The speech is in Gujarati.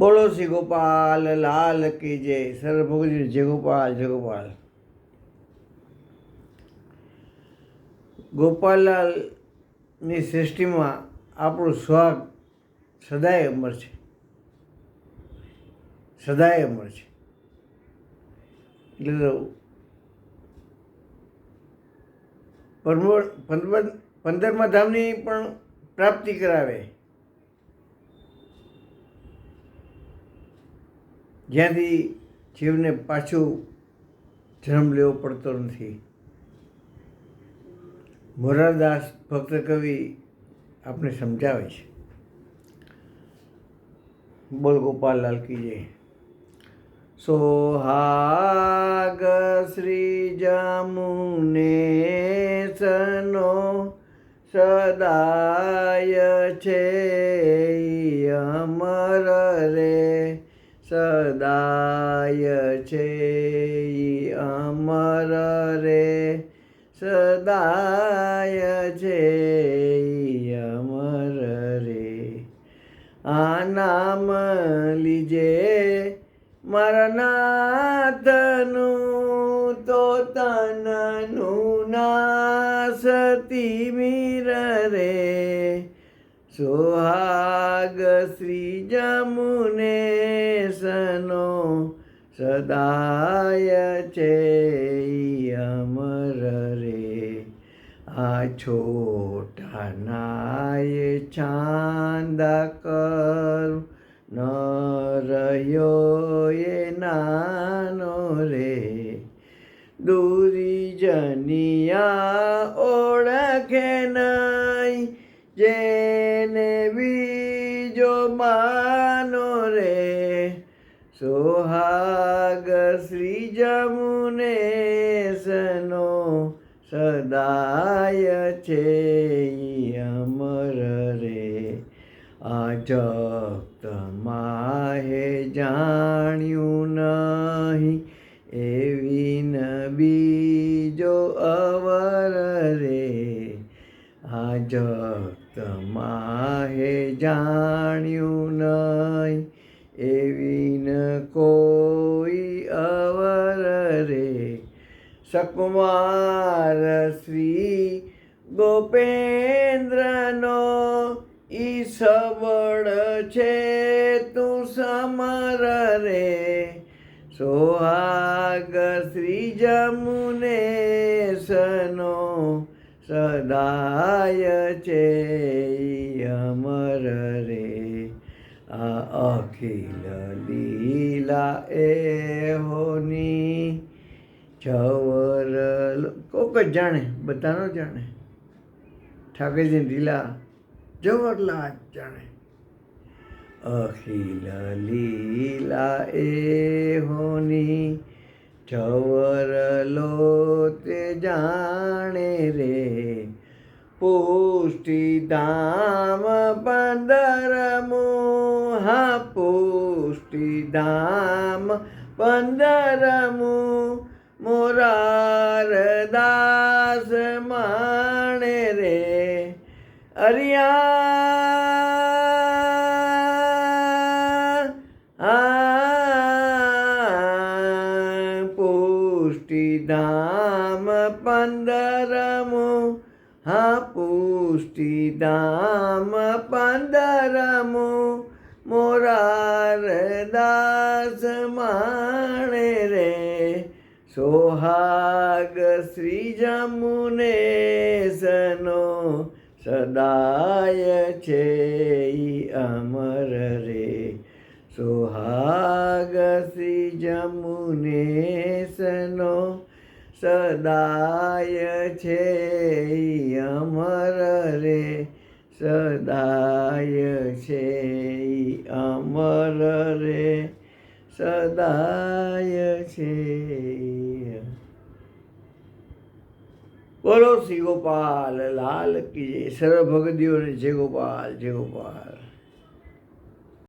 બોલો શ્રી ગોપાલ, લાલ કી જય. સર્વભોગજી જય ગોપાલ જય ગોપાલ. ગોપાલલાલની સૃષ્ટિમાં આપણું સ્વાગ સદાય અમર છે. સદાય અમર છે. એટલે પંદરમા ધામની પણ પ્રાપ્તિ કરાવે. જ્યાંથી જીવને પાછું જન્મ લેવો પડતો નથી. મોરારદાસ ભક્ત કવિ આપણે સમજાવે છે. બોલ ગોપાલલાલ કી જય. સોહાગ શ્રી જમુને સનો સદાય છે અમર રે. સદાય છે અમર રે. સદાય છે અમર રે. આ નામ લીજે મારા નાથનું તો તનનું નાસતી મીર રે. સોહાગ શ્રી જમુને સનો સદાય છે અમર રે આ છોટા નાય ચાંદા કર ન રહ્યો એ નાનો રે દૂરી જનિયા ઓળખે નહીં જેને બીજો માનો રે સોહાગ શ્રી જમુને સનો સદાય છે અમર રે. આ જગત માહે જાણ્યું નહીં, એવી ન બીજો અવર રે. આ માહે જાણ્યું નહીં, એવી ન કોઈ અવર રે. સકુમાર શ્રી ગોપેન્દ્રનો ઈ સબળ છે તું સમર રે. સોહાગ શ્રી જમુને સનો સદાય છે અમર રે આ અખિલ લીલા એ હોની છવર કોક જ જાણે બધા ન જાણે ઠાકરજી લીલા જવહરલાલ જાણે અખિલ લીલા એ હોની છવર લો તે જાણે રે. પુષ્ટિ ધામ પંદરમું હા પુષ્ટિ ધામ પંદરમું મોરાર દાસ માણે રે. અરિયા ધામ પંદરમું, હા પુષ્ટિ ધામ પંદરમું, મોરાર દાસ માણે રે, સોહાગ શ્રી જમુને સનો સદાય છે અમર રે. સોહાગ શ્રી જમુને સનો સદાય છે અમર રે. સદાય છે અમર રે. સદાય છે બોલો શ્રી ગોપાલ, લાલ કી જય. સર્વ ભગદીઓને જય ગોપાલ જય ગોપાલ.